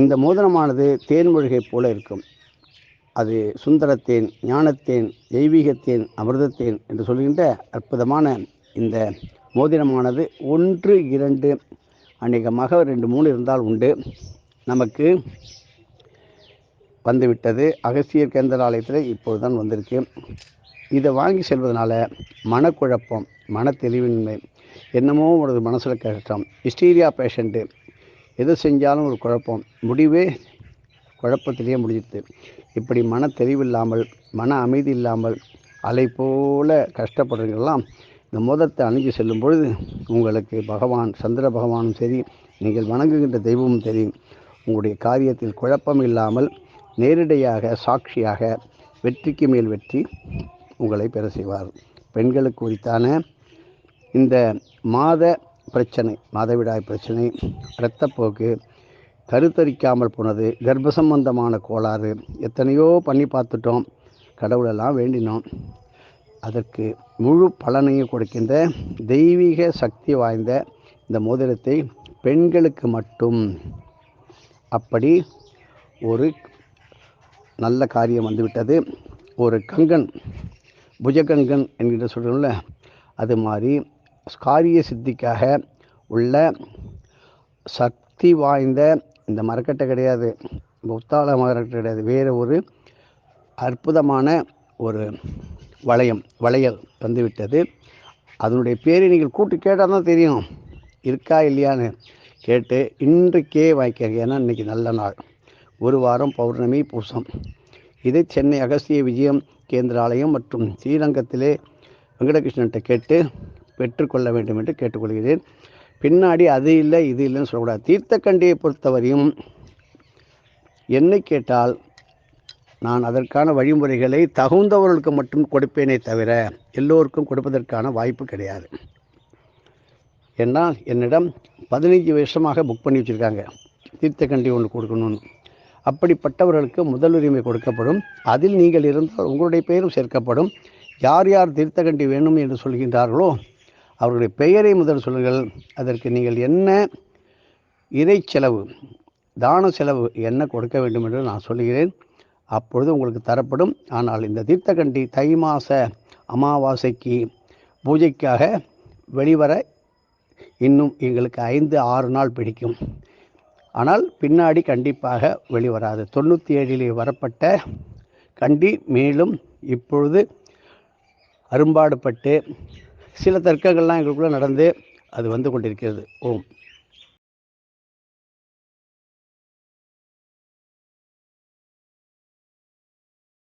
இந்த மோதிரமானது தேன்மொழிகை போல இருக்கும். அது சுந்தரத்தேன் ஞானத்தேன் தெய்வீகத்தேன் அமிர்தத்தேன் என்று சொல்கின்ற அற்புதமான இந்த மோதிரமானது ஒன்று இரண்டு அநேகமாக ரெண்டு மூணு இருந்தால் உண்டு. நமக்கு வந்துவிட்டது. அகசியர் கேந்திர ஆலயத்தில் இப்போது தான் வந்திருக்கு. இதை வாங்கி செல்வதனால மனக்குழப்பம் மன தெளிவின்மை என்னமோ ஒரு மனசில் கஷ்டம். ஹிஸ்டீரியா பேஷண்ட்டு எது செஞ்சாலும் ஒரு குழப்பம். முடிவே குழப்பத்திலேயே முடிஞ்சிடுது. இப்படி மன தெளிவில்லாமல் மன அமைதி இல்லாமல் அலை போல கஷ்டப்படுறீங்கெல்லாம் இந்த மோதத்தை அணிஞ்சு செல்லும் பொழுது உங்களுக்கு பகவான் சந்திர பகவானும் சரி நீங்கள் வணங்குகின்ற தெய்வமும் சரி உங்களுடைய காரியத்தில் குழப்பம் இல்லாமல் நேரடியாக சாட்சியாக வெற்றிக்கு மேல் வெற்றி உங்களை பெற செய்வார். பெண்களுக்கு குறித்தான இந்த மாத பிரச்சனை மாதவிடாய் பிரச்சனை இரத்தப்போக்கு கருத்தரிக்காமல் போனது கர்ப்ப சம்பந்தமான கோளாறு எத்தனையோ பண்ணி பார்த்துட்டோம். கடவுளெல்லாம் வேண்டினோம். அதற்கு முழு பலனையும் கொடுக்கின்ற தெய்வீக சக்தி வாய்ந்த இந்த மோதிரத்தை பெண்களுக்கு மட்டும். அப்படி ஒரு நல்ல காரியம் வந்துவிட்டது. ஒரு கங்கன் புஜகங்கன் என்கின்ற சொல்கிறோம்ல அது மாதிரி காரிய சித்திக்காக உள்ள சக்தி வாய்ந்த இந்த மரக்கட்டை கிடையாது. புத்தாள மரக்கட்டை கிடையாது. வேறு ஒரு அற்புதமான ஒரு வளையம் வளையல் வந்துவிட்டது. அதனுடைய பேரை நீங்கள் கூட்டு கேட்டால் தான் தெரியும். இருக்கா இல்லையான்னு கேட்டு இன்றைக்கே வாங்கிக்கிறீங்க ஏன்னா இன்றைக்கி நல்ல நாள். ஒரு வாரம் பௌர்ணமி பூசம். இது சென்னை அகஸ்திய விஜயம் கேந்திர ஆலயம் மற்றும் ஸ்ரீரங்கத்திலே வெங்கடகிருஷ்ணன்ட்ட கேட்டு பெற்றுக்கொள்ள வேண்டும் என்று கேட்டுக்கொள்கிறேன். பின்னாடி அது இல்லை இது இல்லைன்னு சொல்லக்கூடாது. தீர்த்தக்கண்டியை பொறுத்தவரையும் என்னை கேட்டால் நான் அதற்கான வழிமுறைகளை தகுந்தவர்களுக்கு மட்டும் கொடுப்பேனே தவிர எல்லோருக்கும் கொடுப்பதற்கான வாய்ப்பு கிடையாது. ஏன்னா என்னிடம் பதினைஞ்சு வருஷமாக புக் பண்ணி வச்சுருக்காங்க. தீர்த்தக்கண்டி ஒன்று கொடுக்கணும்னு. அப்படிப்பட்டவர்களுக்கு முதலுரிமை கொடுக்கப்படும். அதில் நீங்கள் இருந்தால் உங்களுடைய பெயரும் சேர்க்கப்படும். யார் யார் தீர்த்தகண்டி வேணும் என்று சொல்கின்றார்களோ அவர்களுடைய பெயரை முதல் சொல்லுங்கள். அதற்கு நீங்கள் என்ன இறை செலவு தான செலவு என்ன கொடுக்க வேண்டும் என்று நான் சொல்லுகிறேன். அப்பொழுது உங்களுக்கு தரப்படும். ஆனால் இந்த தீர்த்தகண்டி தை மாத அமாவாசைக்கு பூஜைக்காக வெளிவர இன்னும் எங்களுக்கு ஐந்து ஆறு நாள் பிடிக்கும். ஆனால் பின்னாடி கண்டிப்பாக வெளிவராது. தொண்ணூற்றி ஏழிலே வரப்பட்ட கண்டி மேலும் இப்பொழுது அரும்பாடுபட்டு சில தர்க்கங்கள்லாம் எங்களுக்குள்ளே நடந்து அது வந்து கொண்டிருக்கிறது. ஓம்.